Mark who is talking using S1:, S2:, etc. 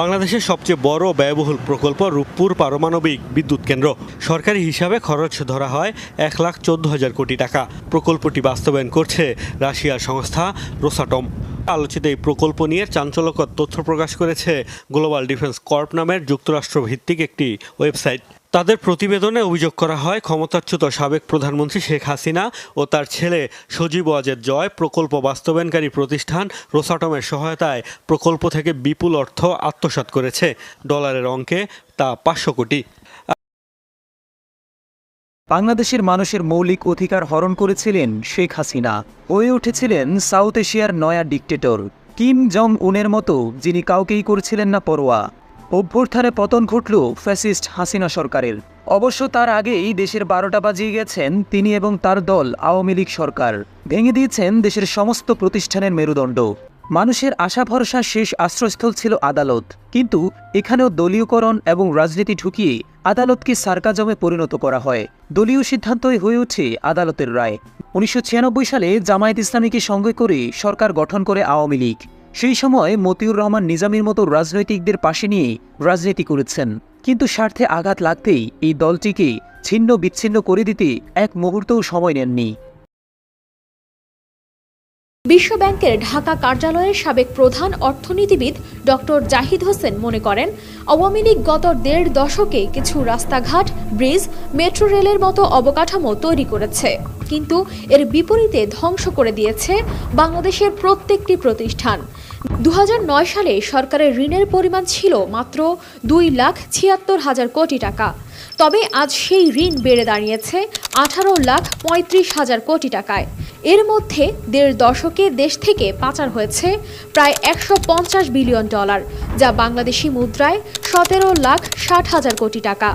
S1: বাংলাদেশের সবচেয়ে বড় ব্যয়বহুল প্রকল্প রূপপুর পারমাণবিক বিদ্যুৎ কেন্দ্র। সরকারি হিসাবে খরচ ধরা হয় এক লাখ চোদ্দ হাজার কোটি টাকা। প্রকল্পটি বাস্তবায়ন করছে রাশিয়ার সংস্থা রোসাটম। আলোচিত এই প্রকল্প নিয়ে চাঞ্চল্যকর তথ্য প্রকাশ করেছে গ্লোবাল ডিফেন্স কর্প নামের যুক্তরাষ্ট্র ভিত্তিক একটি ওয়েবসাইট। তাদের প্রতিবেদনে অভিযোগ করা হয়, ক্ষমতাচ্যুত সাবেক প্রধানমন্ত্রী শেখ হাসিনা ও তার ছেলে সজীব ওয়াজেদ জয় প্রকল্প বাস্তবায়নকারী প্রতিষ্ঠান রোসাটমের সহায়তায় প্রকল্প থেকে বিপুল অর্থ আত্মসাৎ করেছে ডলারের অঙ্কে, তা পাঁচশো কোটি।
S2: বাংলাদেশের মানুষের মৌলিক অধিকার হরণ করেছিলেন শেখ হাসিনা। হয়ে উঠেছিলেন সাউথ এশিয়ার নয়া ডিকটেটর, কিম জং উনের মতো যিনি কাউকেই করছিলেন না পরোয়া। অভ্যুত্থানে পতন ঘটল ফ্যাসিস্ট হাসিনা সরকারের। অবশ্য তার আগেই দেশের বারোটা বাজিয়ে গেছেন তিনি এবং তার দল আওয়ামী লীগ সরকার। ভেঙে দিয়েছেন দেশের সমস্ত প্রতিষ্ঠানের মেরুদণ্ড। মানুষের আশা ভরসা শেষ আশ্রয়স্থল ছিল আদালত। কিন্তু এখানেও দলীয়করণ এবং রাজনীতি ঢুকিয়ে আদালতকে সার্কাজমে পরিণত করা হয়। দলীয় সিদ্ধান্তই হয়ে ওঠে আদালতের রায়। উনিশশো ছিয়ানব্বই সালে জামায়াত ইসলামীকে সঙ্গে করে সরকার গঠন করে আওয়ামী লীগ। সেই সময় মতিউর রহমান নিজামীর মতো রাজনৈতিকদের পাশে নিয়ে রাজনীতি করেছেন। কিন্তু স্বার্থে আঘাত লাগতেই এই দলটিকে ছিন্ন বিচ্ছিন্ন করে দিতে এক মুহূর্তও সময় নেননি।
S3: বিশ্বব্যাংকের ঢাকা কার্যালয়ের সাবেক প্রধান অর্থনীতিবিদ ডক্টর জাহিদ হোসেন মনে করেন, আওয়ামী লীগ গত দেড় দশকে কিছু রাস্তাঘাট, ব্রিজ, মেট্রো রেলের মতো অবকাঠামো তৈরি করেছে। কিন্তু এর বিপরীতে ধ্বংস করে দিয়েছে বাংলাদেশের প্রত্যেকটি প্রতিষ্ঠান। দু হাজার নয় সালে সরকারের ঋণের পরিমাণ ছিল মাত্র দুই লাখ ছিয়াত্তর হাজার কোটি টাকা। তবে আজ সেই ঋণ বেড়ে দাঁড়িয়েছে আঠারো লাখ পঁয়ত্রিশ হাজার কোটি টাকায়। এর মধ্যে দেড় দশকে দেশ থেকে পাচার হয়েছে প্রায় একশো পঞ্চাশ বিলিয়ন ডলার, যা বাংলাদেশি মুদ্রায় সতেরো লাখ ষাট হাজার কোটি টাকা।